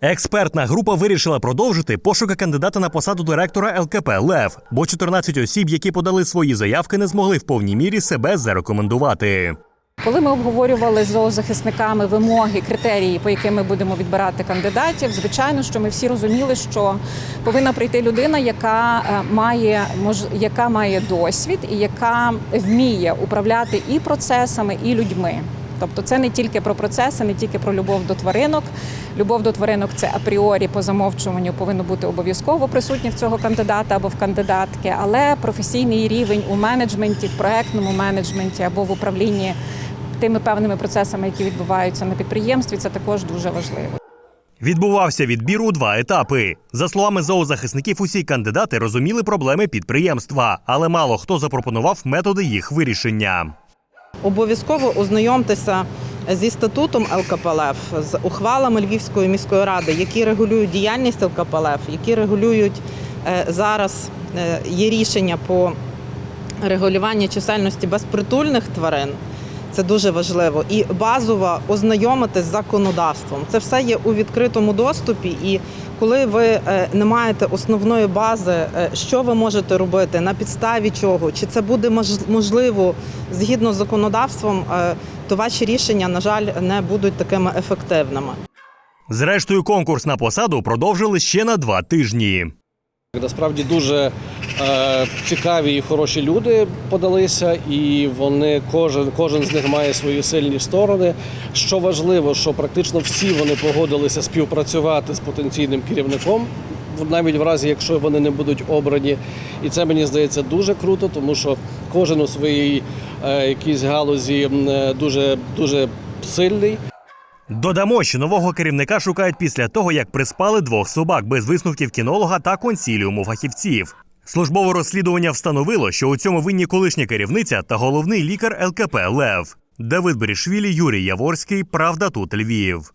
Експертна група вирішила продовжити пошуки кандидата на посаду директора ЛКП Лев, бо 14 осіб, які подали свої заявки, не змогли в повній мірі себе зарекомендувати. Коли ми обговорювали з зоозахисниками вимоги, критерії, по яким ми будемо відбирати кандидатів, звичайно, що ми всі розуміли, що повинна прийти людина, яка е, має яка має досвід і яка вміє управляти і процесами, і людьми. Тобто це не тільки про процеси, не тільки про любов до тваринок. Любов до тваринок це апріорі по замовчуванню повинно бути обов'язково присутнє в цього кандидата або в кандидатки, але професійний рівень у менеджменті, в проектному менеджменті або в управлінні тими певними процесами, які відбуваються на підприємстві, це також дуже важливо. Відбувався відбір у два етапи. За словами зоозахисників, усі кандидати розуміли проблеми підприємства, але мало хто запропонував методи їх вирішення. Обов'язково ознайомтеся зі статутом ЛКПЛФ, з ухвалами Львівської міської ради, які регулюють діяльність ЛКПЛФ, які регулюють е, зараз е, є рішення по регулюванню чисельності безпритульних тварин. Це дуже важливо. І базово ознайомитись з законодавством. Це все є у відкритому доступі. І коли ви е, не маєте основної бази, е, що ви можете робити, на підставі чого, чи це буде можливо згідно з законодавством, е, то ваші рішення, на жаль, не будуть такими ефективними. Зрештою, конкурс на посаду продовжили ще на два тижні. Насправді дуже е, цікаві і хороші люди подалися, і вони кожен, кожен з них має свої сильні сторони. Що важливо, що практично всі вони погодилися співпрацювати з потенційним керівником, навіть в разі, якщо вони не будуть обрані. І це мені здається дуже круто, тому що кожен у своїй е, якійсь галузі е, дуже дуже сильний. Додамо, що нового керівника шукають після того, як приспали двох собак без висновків кінолога та консіліуму фахівців. Службове розслідування встановило, що у цьому винні колишня керівниця та головний лікар ЛКП Лев. Давид Берішвілі, Юрій Яворський. Правда тут Львів.